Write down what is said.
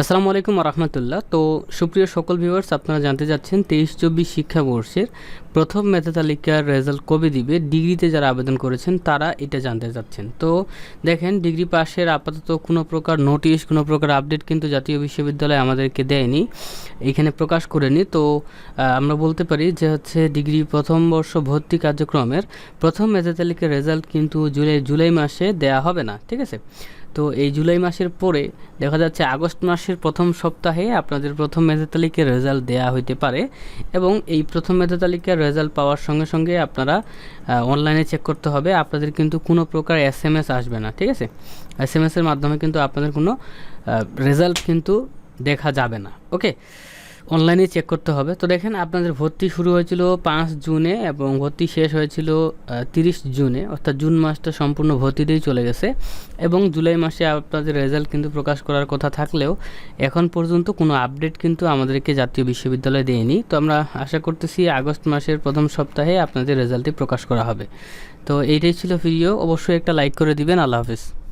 আসসালামু আলাইকুম রহমতুল্লাহ তো সুপ্রিয় সকল ভিউয়ার্স আপনারা জানতে চাচ্ছেন তেইশ চব্বিশ শিক্ষাবর্ষের প্রথম মেধা তালিকার রেজাল্ট কবে দিবে? ডিগ্রিতে যারা আবেদন করেছেন, তারা এটা জানতে চাচ্ছেন। তো দেখেন, ডিগ্রি পাশের আপাতত কোনো প্রকার নোটিশ কোনো প্রকার আপডেট কিন্তু জাতীয় বিশ্ববিদ্যালয় আমাদেরকে দেয়নি, এখানে প্রকাশ করেনি। তো আমরা বলতে পারি যে হচ্ছে ডিগ্রি প্রথম বর্ষ ভর্তি কার্যক্রমের প্রথম মেধা তালিকার রেজাল্ট কিন্তু জুলাই জুলাই মাসে দেয়া হবে না, ঠিক আছে? তো এই জুলাই মাসের পরে দেখা যাচ্ছে আগস্ট মাসের প্রথম সপ্তাহে আপনাদের প্রথম মেধা তালিকার রেজাল্ট দেওয়া হইতে পারে এবং এই প্রথম মেধা তালিকার রেজাল্ট পাওয়ার সঙ্গে সঙ্গে আপনারা অনলাইনে চেক করতে হবে। আপনাদের কিন্তু কোনো প্রকার এস এম এস আসবে না, ঠিক আছে? এস এম এসের মাধ্যমে কিন্তু আপনাদের কোনো রেজাল্ট কিন্তু দেখা যাবে না ওকে অনলাইনে চেক করতে হবে। তো দেখেন, আপনাদের ভর্তি শুরু হয়েছিল পাঁচ জুনে এবং ভর্তি শেষ হয়েছিল তিরিশ জুনে। অর্থাৎ জুন মাসটা সম্পূর্ণ ভর্তিতেই চলে গেছে। এবং জুলাই মাসে আপনাদের রেজাল্ট কিন্তু প্রকাশ করার কথা থাকলেও এখন পর্যন্ত কোনো আপডেট কিন্তু আমাদেরকে জাতীয় বিশ্ববিদ্যালয় দেয়নি। তো আমরা আশা করতেছি আগস্ট মাসের প্রথম সপ্তাহে আপনাদের রেজাল্টটি প্রকাশ করা হবে। তো এইটাই ছিল ভিডিও অবশ্যই একটা লাইক করে দিবেন। আল্লাহ হাফিজ।